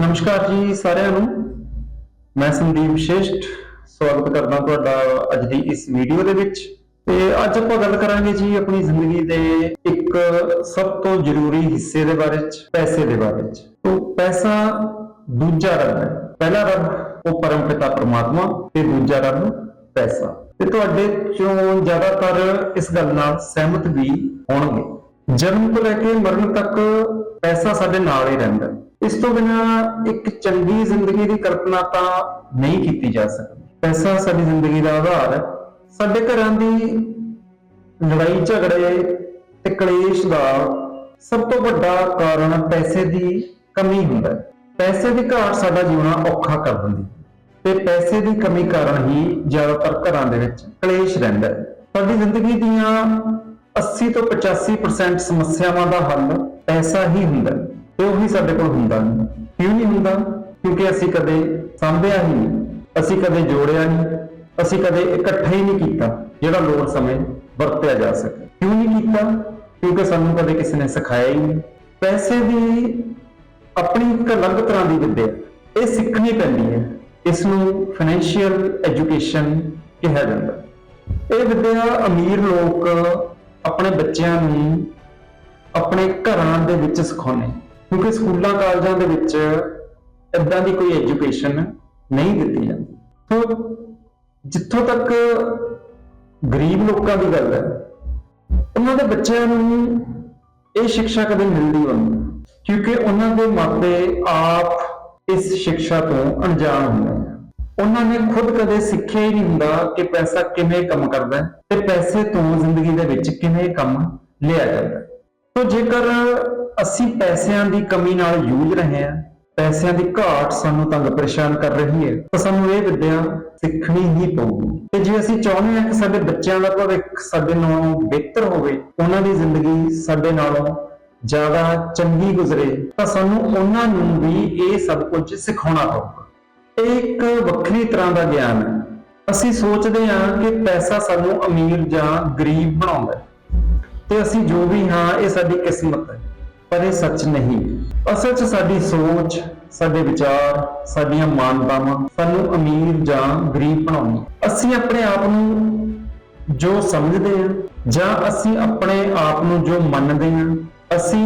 ਨਮਸਕਾਰ ਜੀ ਸਾਰਿਆਂ ਨੂੰ। ਮੈਂ ਸੰਦੀਪ ਸ਼ੇਸ਼ਟ। ਸਵਾਗਤ ਕਰਦਾ ਤੁਹਾਡਾ ਅੱਜ ਦੀ ਇਸ ਵੀਡੀਓ ਦੇ ਵਿੱਚ। ਤੇ ਅੱਜ ਆਪਾਂ ਗੱਲ ਕਰਾਂਗੇ ਜੀ ਆਪਣੀ ਜ਼ਿੰਦਗੀ ਦੇ ਇੱਕ ਸਭ ਤੋਂ ਜ਼ਰੂਰੀ ਹਿੱਸੇ ਦੇ ਬਾਰੇ ਚ, ਪੈਸੇ ਦੇ ਬਾਰੇ ਚ। ਤੋਂ ਪੈਸਾ ਦੂਜਾ ਰੱਬ ਹੈ। ਪਹਿਲਾ ਰੱਬ ਉਹ ਪਰਮ ਪਿਤਾ ਪਰਮਾਤਮਾ ਤੇ ਦੂਜਾ ਰੱਬ ਪੈਸਾ। ਤੇ ਤੁਹਾਡੇ ਚੋਂ ਜ਼ਿਆਦਾਤਰ ਇਸ ਗੱਲ ਨਾਲ ਸਹਿਮਤ ਵੀ ਹੋਣਗੇ। ਜਨਮ ਤੋਂ ਲੈ ਕੇ ਮਰਨ ਤੱਕ ਪੈਸਾ ਸਾਡੇ ਨਾਲ ਹੀ ਰਹਿੰਦਾ। ਇਸ ਤੋਂ ਬਿਨਾ ਇੱਕ ਚੰਗੀ ਜ਼ਿੰਦਗੀ ਦੀ ਕਲਪਨਾ ਤਾਂ ਨਹੀਂ ਕੀਤੀ ਜਾ ਸਕਦੀ। ਪੈਸਾ ਸਾਡੀ ਜ਼ਿੰਦਗੀ ਦਾ ਆਧਾਰ ਹੈ। ਸਾਡੇ ਘਰਾਂ ਦੀ ਲੜਾਈ ਝਗੜੇ ਤੇ ਕਲੇਸ਼ ਦਾ ਸਭ ਤੋਂ ਵੱਡਾ ਕਾਰਨ ਪੈਸੇ ਦੀ ਕਮੀ ਹੁੰਦਾ ਹੈ। ਪੈਸੇ ਦੀ ਘਾਟ ਸਾਡਾ ਜੀਵਨ ਔਖਾ ਕਰ ਦਿੰਦੀ ਹੈ। ਤੇ ਪੈਸੇ ਦੀ ਕਮੀ ਕਾਰਨ ਹੀ ਜ਼ਿਆਦਾਤਰ ਘਰਾਂ ਦੇ ਵਿੱਚ ਕਲੇਸ਼ ਰਹਿੰਦਾ ਹੈ। ਸਾਡੀ ਜ਼ਿੰਦਗੀ ਦੀਆਂ 80 ਤੋਂ 85% ਸਮੱਸਿਆਵਾਂ ਦਾ ਹੱਲ ਪੈਸਾ ਹੀ ਹੁੰਦਾ ਹੈ। ਤੇ ਉਹੀ ਸਾਡੇ ਕੋਲ ਹੁੰਦਾ ਨਹੀਂ। ਕਿਉਂ ਨਹੀਂ ਹੁੰਦਾ? ਕਿਉਂਕਿ ਅਸੀਂ ਕਦੇ ਸਾਂਭਿਆ ਹੀ ਨਹੀਂ। ਅਸੀਂ ਕਦੇ ਜੋੜਿਆ ਨਹੀਂ। ਅਸੀਂ ਕਦੇ ਇਕੱਠਾ ਹੀ ਨਹੀਂ ਕੀਤਾ ਜਿਹੜਾ ਲੋੜ ਸਮੇਂ ਵਰਤਿਆ ਜਾ ਸਕੇ। ਕਿਉਂ ਨਹੀਂ ਕੀਤਾ? ਕਿਉਂਕਿ ਸਾਨੂੰ ਕਦੇ ਕਿਸੇ ਨੇ ਸਿਖਾਇਆ ਹੀ ਨਹੀਂ। ਪੈਸੇ ਦੀ ਆਪਣੀ ਇੱਕ ਅਲੱਗ ਤਰ੍ਹਾਂ ਦੀ ਵਿੱਦਿਆ। ਇਹ ਸਿੱਖਣੀ ਪੈਂਦੀ ਹੈ। ਇਸ ਨੂੰ ਫਾਈਨੈਂਸ਼ੀਅਲ ਐਜੂਕੇਸ਼ਨ ਕਿਹਾ ਜਾਂਦਾ। ਇਹ ਵਿੱਦਿਆ ਅਮੀਰ ਲੋਕ ਆਪਣੇ ਬੱਚਿਆਂ ਨੂੰ ਆਪਣੇ ਘਰਾਂ ਦੇ ਵਿੱਚ ਸਿਖਾਉਂਦੇ। ਕਿਉਂਕਿ ਸਕੂਲਾਂ, ਕਾਲਜਾਂ ਦੇ ਵਿੱਚ ਇਦਾਂ ਦੀ ਕੋਈ ਐਜੂਕੇਸ਼ਨ ਨਹੀਂ ਦਿੱਤੀ ਜਾਂਦੀ। ਸੋ ਜਿੱਥੋਂ ਤੱਕ ਗਰੀਬ ਲੋਕਾਂ ਦੀ ਗੱਲ ਹੈ, ਉਹਨਾਂ ਦੇ ਬੱਚਿਆਂ ਨੂੰ ਇਹ ਸਿੱਖਿਆ ਕਦੇ ਮਿਲਦੀ ਨਹੀਂ, ਕਿਉਂਕਿ ਉਹਨਾਂ ਦੇ ਮਾਪੇ ਆਪ ਇਸ ਸਿੱਖਿਆ ਤੋਂ ਅਣਜਾਣ ਹੁੰਦੇ ਹਨ ਉਹਨਾਂ ਨੇ ਖੁਦ ਕਦੇ ਸਿੱਖਿਆ ਹੀ ਨਹੀਂ ਹੁੰਦਾ ਕਿ ਪੈਸਾ ਕਿਵੇਂ ਕੰਮ ਕਰਦਾ ਹੈ ਤੇ ਪੈਸੇ ਤੋਂ ਜ਼ਿੰਦਗੀ ਦੇ ਵਿੱਚ ਕਿਵੇਂ ਕੰਮ ਲਿਆ ਜਾਂਦਾ ਹੈ। ਤੋ ਜੇਕਰ ਅਸੀਂ ਪੈਸਿਆਂ ਦੀ ਕਮੀ ਨਾਲ ਜੂਝ ਰਹੇ ਹਾਂ। ਪੈਸਿਆਂ ਦੀ ਘਾਟ ਸਾਨੂੰ ਤੰਗ ਪਰੇਸ਼ਾਨ ਕਰ ਰਹੀ ਹੈ। ਤਾਂ ਸਾਨੂੰ ਇਹ ਵਿੱਦਿਆ ਸਿੱਖਣੀ ਹੀ ਪਊਗੀ। ਤੇ ਜੇ ਅਸੀਂ ਚਾਹੁੰਦੇ ਹਾਂ ਕਿ ਸਾਡੇ ਬੱਚਿਆਂ ਦਾ ਭਵਿੱਖ ਸਾਡੇ ਨਾਲੋਂ ਬਿਹਤਰ ਹੋਵੇ, ਉਹਨਾਂ ਦੀ ਜ਼ਿੰਦਗੀ ਸਾਡੇ ਨਾਲੋਂ ਜ਼ਿਆਦਾ ਚੰਗੀ ਗੁਜ਼ਰੇ, ਤਾਂ ਸਾਨੂੰ ਉਹਨਾਂ ਨੂੰ ਵੀ ਇਹ ਸਭ ਕੁਝ ਸਿਖਾਉਣਾ ਪਊਗਾ। ਇਹ ਇੱਕ ਵੱਖਰੀ ਤਰ੍ਹਾਂ ਦਾ ਗਿਆਨ ਹੈ। ਅਸੀਂ ਸੋਚਦੇ ਹਾਂ ਕਿ ਪੈਸਾ ਸਾਨੂੰ ਅਮੀਰ ਜਾਂ ਗਰੀਬ ਬਣਾਉਂਦਾ ਹੈ। ਤੇ ਅਸੀਂ ਜੋ ਵੀ ਹਾਂ, ਇਹ ਸਾਡੀ ਕਿਸਮਤ ਹੈ। ਪਰ ਇਹ ਸੱਚ ਨਹੀਂ। ਅਸਲ 'ਚ ਸਾਡੀ ਸੋਚ, ਸਾਡੇ ਵਿਚਾਰ, ਸਾਡੀਆਂ ਮਾਨਤਾਵਾਂ ਸਾਨੂੰ ਅਮੀਰ ਜਾਂ ਗਰੀਬ ਬਣਾਉਂਦੀਆਂ ਅਸੀਂ ਆਪਣੇ ਆਪ ਨੂੰ ਜੋ ਸਮਝਦੇ ਹਾਂ ਜਾਂ ਅਸੀਂ ਆਪਣੇ ਆਪ ਨੂੰ ਜੋ ਮੰਨਦੇ ਹਾਂ, ਅਸੀਂ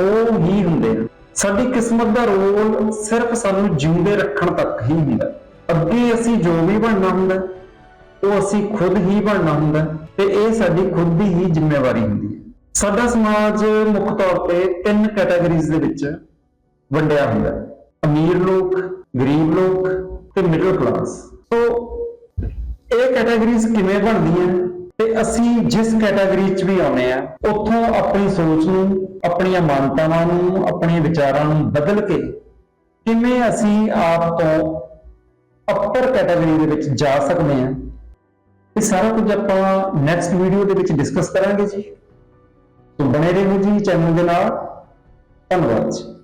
ਉਹ ਹੀ ਹੁੰਦੇ ਹਾਂ। ਸਾਡੀ ਕਿਸਮਤ ਦਾ ਰੋਲ ਸਿਰਫ ਸਾਨੂੰ ਜਿਉਂਦੇ ਰੱਖਣ ਤੱਕ ਹੀ ਹੁੰਦਾ। ਅੱਗੇ ਅਸੀਂ ਜੋ ਵੀ ਬਣਨਾ ਹੁੰਦਾ, ਉਹ ਅਸੀਂ ਖੁਦ ਹੀ ਬਣਨਾ ਹੁੰਦਾ ਤੇ ਇਹ ਸਾਡੀ ਖੁਦ ਦੀ ਹੀ ਜ਼ਿੰਮੇਵਾਰੀ ਹੁੰਦੀ। ਸਾਡਾ ਸਮਾਜ ਮੁੱਖ ਤੌਰ ਤੇ ਤਿੰਨ ਕੈਟਾਗਰੀਜ਼ ਦੇ ਵਿੱਚ ਵੰਡਿਆ ਹੁੰਦਾ ਹੈ। ਅਮੀਰ ਲੋਕ, ਗਰੀਬ ਲੋਕ ਤੇ ਮਿਡਲ ਕਲਾਸ ਸੋ ਇਹ ਕੈਟਾਗਰੀਜ਼ ਕਿਵੇਂ ਬਣਦੀਆਂ ਤੇ ਅਸੀਂ ਜਿਸ ਕੈਟਾਗਰੀ 'ਚ ਵੀ ਆਉਨੇ ਆ ਉੱਥੋਂ ਆਪਣੀ ਸੋਚ ਨੂੰ, ਆਪਣੀਆਂ ਮਾਨਤਾਵਾਂ ਨੂੰ ਆਪਣੇ ਵਿਚਾਰਾਂ ਨੂੰ ਬਦਲ ਕੇ ਕਿਵੇਂ ਅਸੀਂ ਆਪ ਤੋਂ ਅੱਪਰ ਕੈਟਾਗਰੀ ਦੇ ਵਿੱਚ ਜਾ ਸਕਦੇ ਹਾਂ, ਇਹ ਸਾਰਾ ਕੁਝ ਆਪਾਂ ਨੈਕਸਟ ਵੀਡੀਓ ਦੇ ਵਿੱਚ ਡਿਸਕਸ ਕਰਾਂਗੇ ਜੀ। ਸੋ ਬਣੇ ਰਹੋ ਜੀ ਚੈਨਲ ਦੇ ਨਾਲ। ਧੰਨਵਾਦ ਜੀ।